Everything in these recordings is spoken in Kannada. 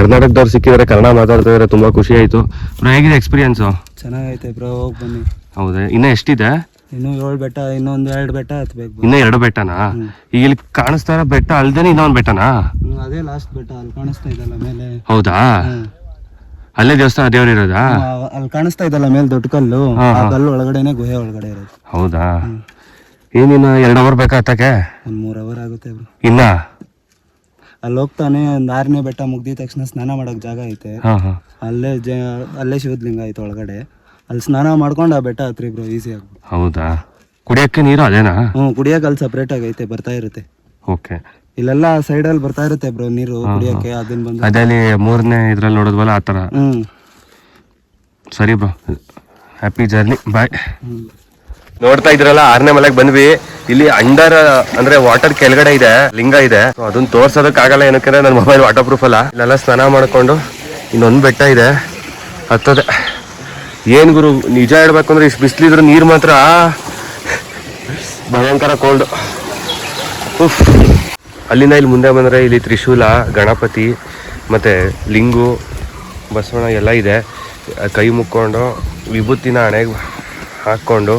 ಕರ್ನಾಟಕದವ್ರು ಸಿಕ್ಕಿದ್ರೆ ಕನ್ನಡ ಮಾತಾಡ್ತಾ ಇದ್ರೆ ತುಂಬಾ ಖುಷಿ ಆಯ್ತು. ಬ್ರೋ ಹೇಗಿದೆ ಎಕ್ಸ್ಪೀರಿಯನ್ಸ್ ಚೆನ್ನಾಗೈತೆ ಬ್ರೋ ಹೋಗಿ ಬನ್ನಿ. ಹೌದಾ? ಇನ್ನ ಎಷ್ಟಿದೆ? ಇನ್ನು ಏಳು ಬೆಟ್ಟ ಇನ್ನೊಂದು ಎರಡು ಬೆಟ್ಟ ಹತ್ಬೇಕು. ಇನ್ನ ಎರಡು ಬೆಟ್ಟನಾ? ಈಗ ಇಲ್ಲಿ ಕಾಣಿಸ್ತಾ ಇರೋ ಬೆಟ್ಟ ಅಲ್ದೇನೆ ಇನ್ನೊಂದ್ ಬೆಟ್ಟನಾ? ಅದೇ ಲಾಸ್ಟ್ ಬೆಟ್ಟ ಅಲ್ಲಿ ಕಾಣಿಸ್ತಾ ಇದಲ್ಲ ಮೇಲೆ. ಹೌದಾ? ಅಲ್ಲೇ ದೇವಸ್ಥಾನ ದೇವ್ರು ಇರೋದಾ? ಅಲ್ಲಿ ಕಾಣಿಸ್ತಾ ಇದಲ್ಲ ಮೇಲೆ ದೊಡ್ಡ ಕಲ್ಲು ಆ ಕಲ್ಲು ಒಳಗಡೆನೆ ಗುಹೆ ಒಳಗಡೆ ಇರೋದು. ಹೌದಾ? ಏನಿನ್ನ ಎರಡು ಅವರ್ ಬೇಕಾತಕ್ಕೆ ಹತ್ತಕ್ಕೆ? ಒಂದ್ ಮೂರ್ ಅವರ್ ಆಗುತ್ತೆ ಇನ್ನ? ಅಲ್ಲಿ ಹೋಗ್ತಾನೆ ಒಂದ್ ಆರನೇ ಬೆಟ್ಟ ಮುಗ್ದಿದ ತಕ್ಷಣ ಸ್ನಾನ ಮಾಡಕ್ ಜಾಗ ಐತೆ. ಹಾ ಹಾ. ಅಲ್ಲೇ ಜ ಅಲ್ಲೇ ಶಿವದ್ಲಿಂಗ ಐತೆ ಒಳಗಡೆ. ಅಲ್ಲಿ ಸ್ನಾನ ಮಾಡ್ಕೊಂಡು ಆ ಬೆಟ್ಟ ಹತ್ರಿ ಬ್ರೋ ಈಸಿ ಆಗ್ಬೋದು ಹೌದಾ? ಕುಡಿಯಕ್ಕೆ ನೀರು ಅದೇನಾ ಹ್ಞೂ ಕುಡಿಯಕ್ಕೆ ಅಲ್ಲಿ ಸಪ್ರೇಟ್ ಆಗೈತೆ ಬರ್ತಾ ಇರುತ್ತೆ. ಓಕೆ. ಇಲ್ಲೆಲ್ಲ ಅಲ್ಲಿ ಬರ್ತಾ ಇರುತ್ತೆ ಬ್ರೋ ನೀರು ಕುಡಿಯಕ್ಕೆ ಅದನ್ನ ಬಂದು. ಅದಲ್ಲಿ ಮೂರನೇ ಇದ್ರಲ್ಲಿ ನೋಡಿದ್ವಲ್ಲ ಆ ಥರ. ಹ್ಮ್. ಸರಿ ಬ್ರೋ. ಹ್ಯಾಪಿ ಜರ್ನಿ ಬಾಯ್ ನೋಡ್ತಾ ಇದ್ರಲ್ಲ, ಆರನೇ ಮಲೆಗೆ ಬಂದ್ವಿ. ಇಲ್ಲಿ ಅಂಡರ್, ಅಂದ್ರೆ ವಾಟರ್ ಕೆಳಗಡೆ ಇದೆ, ಲಿಂಗ ಇದೆ. ಅದನ್ನ ತೋರ್ಸೋದಕ್ ಆಗಲ್ಲ ಏನಕ್ಕೆ ನನ್ನ ಮೊಬೈಲ್ ವಾಟರ್ ಪ್ರೂಫ್ ಅಲ್ಲ. ಇಲ್ಲೆಲ್ಲ ಸ್ನಾನ ಮಾಡ್ಕೊಂಡು ಇನ್ನೊಂದು ಬೆಟ್ಟ ಇದೆ. ಹತ್ತದೆ. ಏನ್ ಗುರು, ನಿಜ ಹೇಳ್ಬೇಕು ಅಂದ್ರೆ ಇಷ್ಟು ಬಿಸಿಲಿದ್ರು ನೀರು ಮಾತ್ರ. ಭಯಂಕರ ಕೋಲ್ಡ್ ಅಲ್ಲಿಂದ ಇಲ್ಲಿ ಮುಂದೆ ಬಂದ್ರೆ ಇಲ್ಲಿ ತ್ರಿಶೂಲ, ಗಣಪತಿ, ಮತ್ತೆ ಲಿಂಗು, ಬಸವಣ್ಣ ಎಲ್ಲ ಇದೆ. ಕೈ ಮುಕ್ಕೊಂಡು ವಿಭೂತಿನ ಹಣೆಗೆ ಹಾಕ್ಕೊಂಡು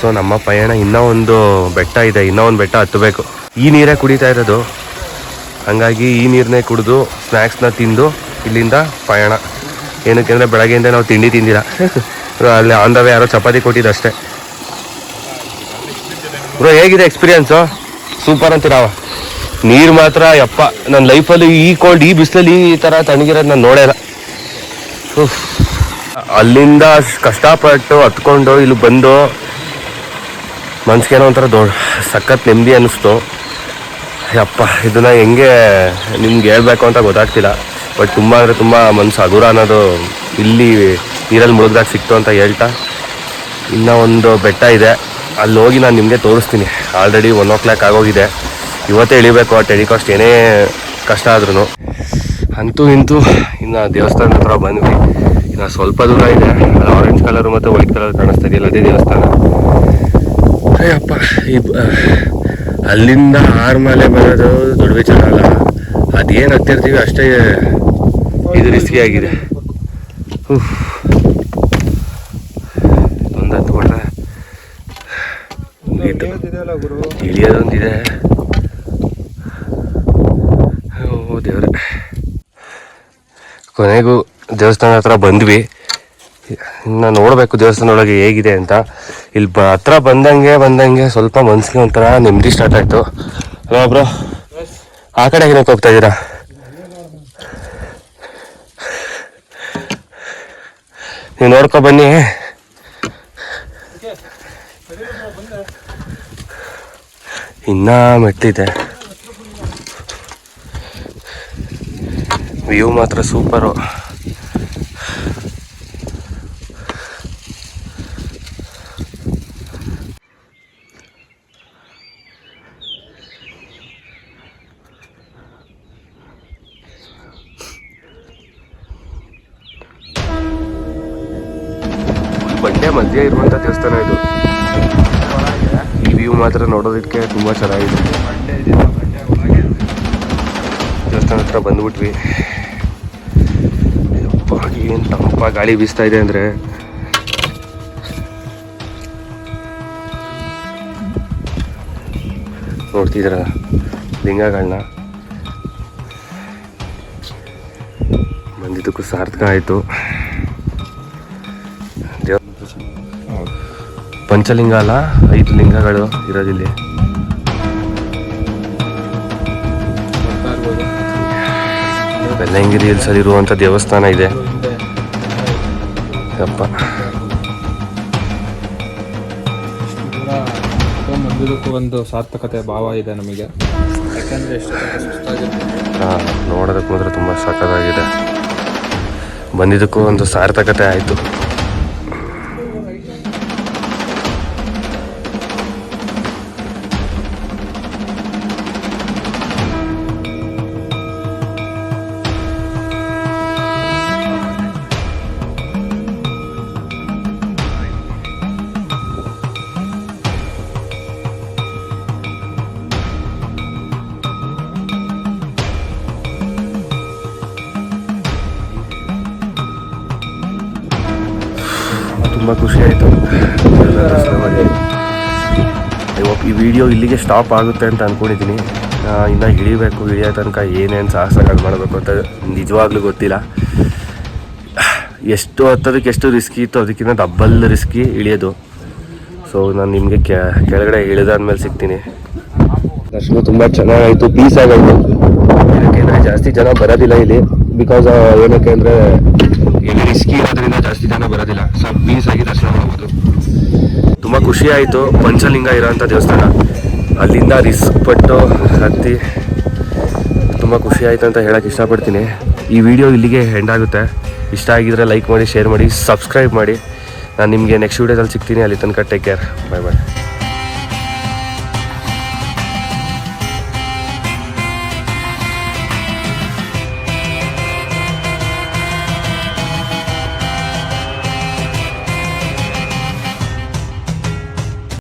ಸೊ ನಮ್ಮ ಪಯಣ ಇನ್ನೂ ಒಂದು ಬೆಟ್ಟ ಇದೆ, ಇನ್ನೂ ಒಂದು ಬೆಟ್ಟ ಹತ್ತಬೇಕು. ಈ ನೀರೇ ಕುಡಿತಾ ಇರೋದು. ಹಾಗಾಗಿ ಈ ನೀರನ್ನೇ ಕುಡಿದು ಸ್ನ್ಯಾಕ್ಸ್ನ ತಿಂದು ಇಲ್ಲಿಂದ ಪಯಣ. ಏನಕ್ಕೆ ಅಂದರೆ ಬೆಳಗ್ಗೆಯಿಂದ ನಾವು ತಿಂಡಿ ತಿಂದಿಲ್ಲ. ಅಲ್ಲಿ ಆನ್ ದ ವೇ ಯಾರೋ ಚಪಾತಿ ಕೊಟ್ಟಿದ್ದು ಅಷ್ಟೇ ಬ್ರೋ ಹೇಗಿದೆ ಎಕ್ಸ್ಪೀರಿಯನ್ಸು ಸೂಪರ್ ಅಂತೀರಾವ ನೀರು ಮಾತ್ರ ಯಪ್ಪ. ನನ್ನ ಲೈಫಲ್ಲಿ ಈ ಕೋಲ್ಡ್ ಈ ಬಿಸಿಲಲ್ಲಿ ಈ ಥರ ತಣ್ಣಗಿರೋದು ನಾನು ನೋಡೇ ಅಲ್ಲಿಂದ ಕಷ್ಟಪಟ್ಟು ಹತ್ಕೊಂಡು, ಇಲ್ಲಿ ಬಂದು ಮನ್ಸಿಗೇನೋ ಒಂಥರ ದೊಡ್ಡ ಸಖತ್ ನೆಮ್ಮದಿ ಅನ್ನಿಸ್ತು. ಅಪ್ಪ ಇದನ್ನು ಹೆಂಗೆ ನಿಮ್ಗೆ ಹೇಳ್ಬೇಕು ಅಂತ ಗೊತ್ತಾಗ್ತಿಲ್ಲ. ಬಟ್ ತುಂಬ ಅಂದರೆ ತುಂಬ ಮನಸ್ಸು ಹಗುರ ಅನ್ನೋದು ಇಲ್ಲಿ ನೀರಲ್ಲಿ ಮುಳುಗ್ದಾಗ ಸಿಕ್ತು ಅಂತ ಹೇಳ್ತಾ ಇನ್ನೂ ಒಂದು ಬೆಟ್ಟ ಇದೆ. ಅಲ್ಲಿ ಹೋಗಿ ನಾನು ನಿಮಗೆ ತೋರಿಸ್ತೀನಿ. ಆಲ್ರೆಡಿ ಒನ್ ಓ ಕ್ಲಾಕ್ ಆಗೋಗಿದೆ. ಇವತ್ತೇ ಇಳಿಬೇಕು, ಆ ಟೆಲಿಕಾಸ್ಟ್ ಏನೇ ಕಷ್ಟ ಆದ್ರೂ ಅಂತೂ ಇಂತೂ ಇನ್ನು ದೇವಸ್ಥಾನ ಹತ್ರ ಬಂದ್ವಿ. ಇನ್ನು ಸ್ವಲ್ಪ ದೂರ ಇದೆ. ಆರೆಂಜ್ ಕಲರ್ ಮತ್ತು ವೈಟ್ ಕಲರ್ ಕಾಣಿಸ್ತಾ ಇದೆಯಲ್ಲ, ಅದೇ ದೇವಸ್ಥಾನ. ಅಯ್ಯಪ್ಪ, ಈ ಅಲ್ಲಿಂದ ಆರು ಮಲೆ ಬರೋದು ದೊಡ್ಡ ವಿಚಾರ ಅಲ್ಲ. ಅದೇನು ಹತ್ತಿರ್ತೀವಿ ಅಷ್ಟೇ ಇದು ರಿಸ್ಕಿ ಆಗಿದೆ. ಒಂದು ಹತ್ಕೊಂಡ್ರೆ. ಇಳಿಯೋದೊಂದಿದೆ ಓ ದೇವ್ರೆ. ಕೊನೆಗೂ ದೇವಸ್ಥಾನ ಹತ್ರ ಬಂದ್ವಿ. ಇನ್ನು ನೋಡಬೇಕು ದೇವಸ್ಥಾನದೊಳಗೆ ಹೇಗಿದೆ ಅಂತ. ಇಲ್ಲಿ ಬ ಹತ್ರ ಬಂದಂಗೆ ಬಂದಂಗೆ ಸ್ವಲ್ಪ ಮನ್ಸಿಗೆ ಒಂಥರ ನೆಮ್ಮದಿ ಸ್ಟಾರ್ಟ್ ಆಯಿತು. ಅಲ್ವಾ ಬ್ರೋ ಆ ಕಡೆ ಏನಕ್ಕೆ ಹೋಗ್ತಾ ಇದ್ದೀರಾ? ನೀವು ನೋಡ್ಕೊ ಬನ್ನಿ. ಇನ್ನ ಮೆಟ್ಟಿದೆ. ವ್ಯೂ ಮಾತ್ರ ಸೂಪರು ಬಂಡೆ ಮಧ್ಯೆ ಇರುವಂತ ದೇವಸ್ಥಾನ ಇದು. ಈ ವ್ಯೂ ಮಾತ್ರ ನೋಡೋದಕ್ಕೆ ತುಂಬಾ ಚೆನ್ನಾಗಿದೆ. ದೇವಸ್ಥಾನ ಹತ್ರ ಬಂದ್ಬಿಟ್ವಿ. ಏನ್ ತಂಪ ಗಾಳಿ ಬೀಸ್ತಾ ಇದೆ ಅಂದ್ರೆ. ನೋಡ್ತಿದ್ರ ಲಿಂಗಗಳನ್ನ. ಬಂದಿದ್ದಕ್ಕೂ ಸಾರ್ಥಕ ಆಯ್ತು. ಪಂಚಲಿಂಗ ಅಲ್ಲ ಐದು ಲಿಂಗಗಳು ಇರೋದಿಲ್ಲಿ ಬೆಲ್ಲಂಗಿರಿ ಹಿಲ್ಸಲ್ಲಿ ಇರುವಂತ ದೇವಸ್ಥಾನ ಇದೆ. ಯಪ್ಪ. ಒಂದು ಸಾರ್ಥಕತೆ ಭಾವ ಇದೆ ನಮಗೆ. ಯಾಕಂದರೆ ಹಾ ನೋಡೋದಕ್ಕೆ ಮಾತ್ರ ತುಂಬ ಸಖತ್ತಾಗಿದೆ ಬಂದಿದ್ದಕ್ಕೂ ಒಂದು ಸಾರ್ಥಕತೆ ಆಯಿತು. ತುಂಬ ಖುಷಿ ಆಯಿತು. ದರ್ಶನ ಮಾಡಿ. ಇವಾಗ ಈ ವಿಡಿಯೋ ಇಲ್ಲಿಗೆ ಸ್ಟಾಪ್ ಆಗುತ್ತೆ ಅಂತ ಅಂದ್ಕೊಂಡಿದ್ದೀನಿ ಇನ್ನು ಇಳಿಬೇಕು ಇಳಿಯೋ ತನಕ ಏನೇನು ಸಾಹಸಗಳು ಮಾಡಬೇಕು ಅಂತ ನಿಜವಾಗ್ಲೂ ಗೊತ್ತಿಲ್ಲ. ಎಷ್ಟು ಹತ್ತೋದಕ್ಕೆ ಎಷ್ಟು ರಿಸ್ಕಿ ಇತ್ತು ಅದಕ್ಕಿಂತ ಡಬ್ಬಲ್ ರಿಸ್ಕಿ ಇಳಿಯೋದು ಸೊ ನಾನು ನಿಮಗೆ ಕೆಳಗಡೆ ಇಳಿದಾದ್ಮೇಲೆ ಸಿಗ್ತೀನಿ. ದರ್ಶನ ತುಂಬ ಚೆನ್ನಾಗಾಯಿತು. ಪೀಸ್ ಆಗಾಯಿತು ಯಾಕೆಂದರೆ ಜಾಸ್ತಿ ಜನ ಬರೋದಿಲ್ಲ ಇಲ್ಲಿ? ಬಿಕಾಸ್ ಏನಕ್ಕೆ ಅಂದರೆ ಇಲ್ಲಿ ರಿಸ್ಕಿ ಇರೋದ್ರಿಂದ ಜಾಸ್ತಿ ಜನ ಬರೋದಿಲ್ಲ ಸೊ ಪೀಸ್ ಆಗಿ ದರ್ಶನ ಮಾಡ್ಬೋದು ತುಂಬ ಖುಷಿ ಆಯಿತು ಪಂಚಲಿಂಗ ಇರೋಂಥ ದೇವಸ್ಥಾನ. ಅಲ್ಲಿಂದ ರಿಸ್ಕ್ ಪಟ್ಟು ಹತ್ತಿ. ತುಂಬ ಖುಷಿ ಆಯಿತು ಅಂತ ಹೇಳೋಕ್ಕೆ ಇಷ್ಟಪಡ್ತೀನಿ. ಈ ವಿಡಿಯೋ ಇಲ್ಲಿಗೆ ಎಂಡ್ ಆಗುತ್ತೆ. ಇಷ್ಟ ಆಗಿದ್ರೆ ಲೈಕ್ ಮಾಡಿ ಶೇರ್ ಮಾಡಿ ಸಬ್ಸ್ಕ್ರೈಬ್ ಮಾಡಿ. ನಾನು ನಿಮಗೆ ನೆಕ್ಸ್ಟ್ ವೀಡಿಯೋದಲ್ಲಿ ಸಿಗ್ತೀನಿ. ಅಲ್ಲಿ ತನಕ ಟೇಕ್ ಕೇರ್ ಬಾಯ್ ಬಾಯ್